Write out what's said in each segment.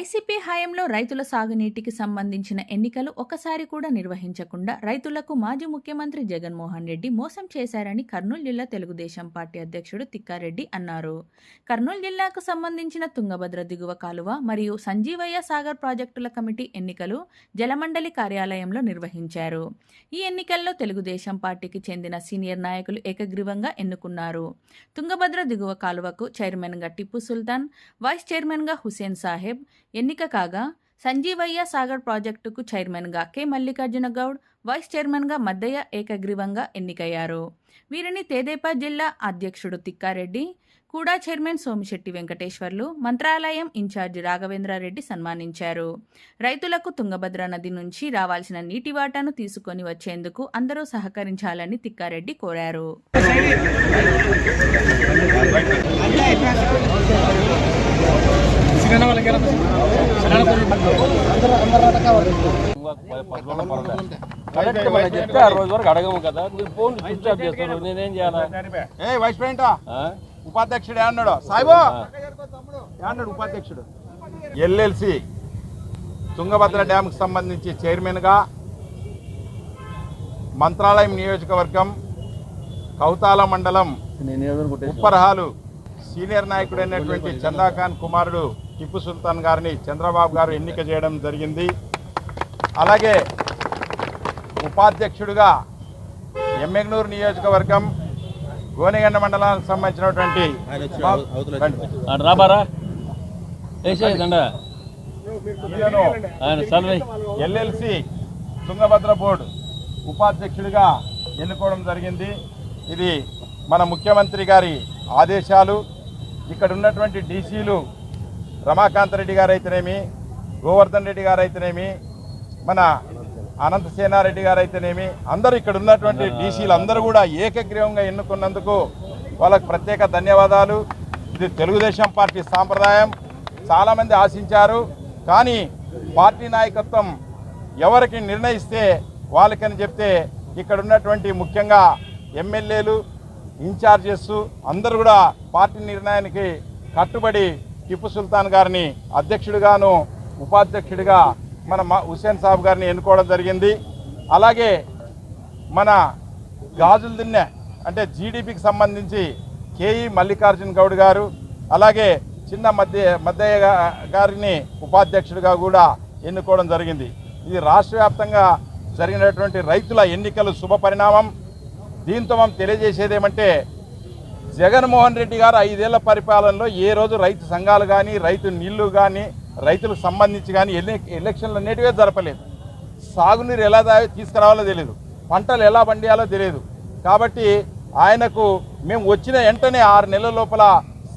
YCP హయాంలో రైతుల సాగునీటికి సంబంధించిన ఎన్నికలు ఒకసారి కూడా నిర్వహించకుండా రైతులకు మాజీ ముఖ్యమంత్రి జగన్మోహన్ రెడ్డి మోసం చేశారని కర్నూలు జిల్లా తెలుగుదేశం పార్టీ అధ్యక్షుడు తిక్కారెడ్డి అన్నారు. కర్నూలు జిల్లాకు సంబంధించిన తుంగభద్ర దిగువ కాలువ మరియు సంజీవయ్య సాగర్ ప్రాజెక్టుల కమిటీ ఎన్నికలు జలమండలి కార్యాలయంలో నిర్వహించారు. ఈ ఎన్నికల్లో తెలుగుదేశం పార్టీకి చెందిన సీనియర్ నాయకులు ఏకగ్రీవంగా ఎన్నుకున్నారు. తుంగభద్ర దిగువ కాలువకు చైర్మన్గా టిప్పు సుల్తాన్ వైస్ చైర్మన్గా హుసేన్ సాహెబ్ ఎన్నిక కాగా సంజీవయ్య సాగర్ ప్రాజెక్టుకు చైర్మన్గా కె. మల్లికార్జున గౌడ్ వైస్ చైర్మన్గా మద్దయ్య ఏకగ్రీవంగా ఎన్నికయ్యారు. వీరిని తేదేపా జిల్లా అధ్యక్షుడు తిక్కారెడ్డి కూడా చైర్మన్ సోమిశెట్టి వెంకటేశ్వర్లు మంత్రాలయం ఇన్ఛార్జి రాఘవేంద్రారెడ్డి సన్మానించారు. రైతులకు తుంగభద్ర నది నుంచి రావాల్సిన నీటి వాటాను తీసుకొని వచ్చేందుకు అందరూ సహకరించాలని తిక్కారెడ్డి కోరారు. కరెక్ట్ మనం చెప్తే ఆ? రోజు వరకు అడగము కదా మీరు ఫోన్ స్విచ్ ఆఫ్ చేస్తారు నేనేం చేయాలా ఏ వైస్ ప్రెసిడెంట్ ఆ? ఉపాధ్యక్షుడు అన్నాడు సాయిబో అన్నాడు ఉపాధ్యక్షుడు? ఎల్ఎల్సి తుంగభద్ర డ్యామ్కి సంబంధించి చైర్మన్గా మంత్రాలయం నియోజకవర్గం కౌతాల మండలం ఉప్పరహాలు సీనియర్ నాయకుడైనటువంటి చందాఖాన్ కుమారుడు టిప్పు సుల్తాన్ గారిని చంద్రబాబు గారు ఎన్నిక చేయడం జరిగింది. అలాగే ఉపాధ్యక్షుడిగా ఎమ్మెగ్నూరు నియోజకవర్గం గోనెగండ మండలానికి సంబంధించినటువంటి ఎల్ఎల్సి తుంగభద్ర బోర్డు ఉపాధ్యక్షుడిగా ఎన్నుకోవడం జరిగింది. ఇది మన ముఖ్యమంత్రి గారి ఆదేశాలు. ఇక్కడ ఉన్నటువంటి డీసీలు రమాకాంత్ రెడ్డి గారు అయితేనేమి గోవర్ధన్ రెడ్డి గారు అయితేనేమి మన అనంత సేనారెడ్డి గారు అయితేనేమి అందరూ ఇక్కడ ఉన్నటువంటి డీసీలు అందరూ కూడా ఏకగ్రీవంగా ఎన్నుకున్నందుకు వాళ్ళకు ప్రత్యేక ధన్యవాదాలు. ఇది తెలుగుదేశం పార్టీ సాంప్రదాయం. చాలామంది ఆశించారు. కానీ పార్టీ నాయకత్వం ఎవరికి నిర్ణయిస్తే వాళ్ళకని చెప్తే ఇక్కడ ఉన్నటువంటి ముఖ్యంగా ఎమ్మెల్యేలు ఇన్ఛార్జెస్ అందరూ కూడా పార్టీ నిర్ణయానికి కట్టుబడి టిప్పు సుల్తాన్ గారిని అధ్యక్షుడిగాను ఉపాధ్యక్షుడిగా మన హుసేన్ సాబ్ గారిని ఎన్నుకోవడం జరిగింది. అలాగే మన గాజుల దిన్నె అంటే జీడిపికి సంబంధించి కేఈ మల్లికార్జున్ గౌడ్ గారు అలాగే చిన్న మధ్య మద్దయ్య గారిని ఉపాధ్యక్షుడిగా కూడా ఎన్నుకోవడం జరిగింది. ఇది రాష్ట్ర వ్యాప్తంగా జరిగినటువంటి రైతుల ఎన్నికలు శుభ పరిణామం. దీంతో మనం తెలియజేసేది ఏమంటే జగన్మోహన్ రెడ్డి గారు ఐదేళ్ళ పరిపాలనలో ఏ రోజు రైతు సంఘాలు కానీ రైతు నీళ్ళు కానీ రైతులకు సంబంధించి కానీ ఎన్ని ఎలక్షన్లు అనేటివే జరపలేదు. సాగునీరు ఎలా తీసుకురావాలో తెలియదు పంటలు ఎలా పండియాలో తెలియదు కాబట్టి ఆయనకు మేము వచ్చిన వెంటనే ఆరు నెలల లోపల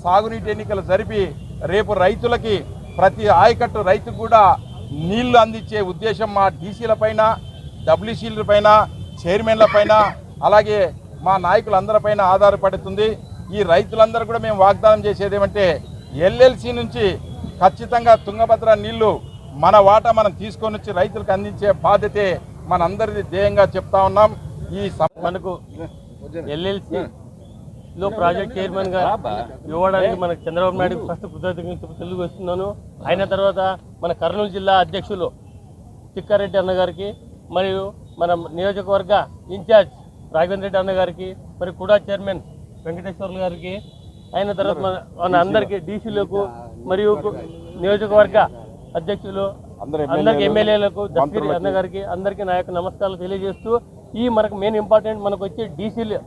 సాగునీటి ఎన్నికలు జరిపి రేపు రైతులకి ప్రతి ఆయకట్టు రైతుకు కూడా నీళ్ళు అందించే ఉద్దేశం మా డీసీల పైన డబ్ల్యూసీల పైన చైర్మన్ల పైన అలాగే మా నాయకులందరిపైన ఆధారపడుతుంది. ఈ రైతులందరూ కూడా మేము వాగ్దానం చేసేది ఏమంటే ఎల్ఎల్సి నుంచి ఖచ్చితంగా తుంగభద్ర నీళ్ళు మన వాటా మనం తీసుకొని వచ్చి రైతులకు అందించే బాధ్యతే మనందరిది ధ్యేయంగా చెప్తా ఉన్నాం. ఈ మనకు ఎల్ఎల్సి లో ప్రాజెక్ట్ చైర్మన్గా ఇవ్వడానికి మనకు చంద్రబాబు నాయుడు ఫస్ట్ కృతజ్ఞత తెలుగు వస్తున్నాను అయిన తర్వాత మన కర్నూలు జిల్లా అధ్యక్షులు చిక్కారెడ్డి అన్నగారికి మరియు మన నియోజకవర్గ ఇన్ఛార్జ్ రాఘవేంద్ర రెడ్డి అన్న గారికి మరి కూడా చైర్మన్ వెంకటేశ్వర్లు గారికి అయిన తర్వాత మన అందరికి డీసీలకు మరియు నియోజకవర్గ అధ్యక్షులు అందరికి ఎమ్మెల్యేలకు దస్తగిరి అన్న గారికి అందరికీ నా యొక్క నమస్కారాలు తెలియజేస్తూ ఈ మనకు మెయిన్ ఇంపార్టెంట్ మనకు వచ్చే డీసీలు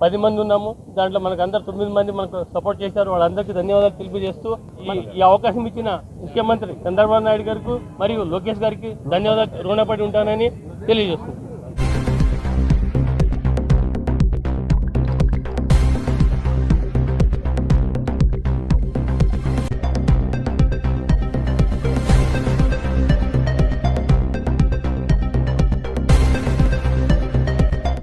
పది మంది ఉన్నాము. దాంట్లో మనకు అందరు తొమ్మిది మంది మనకు సపోర్ట్ చేశారు. వాళ్ళందరికీ ధన్యవాదాలు తెలియజేస్తూ ఈ- అవకాశం ఇచ్చిన ముఖ్యమంత్రి చంద్రబాబు నాయుడు గారికి మరియు లోకేష్ గారికి ధన్యవాదాలు రుణపడి ఉంటానని తెలియజేస్తున్నాను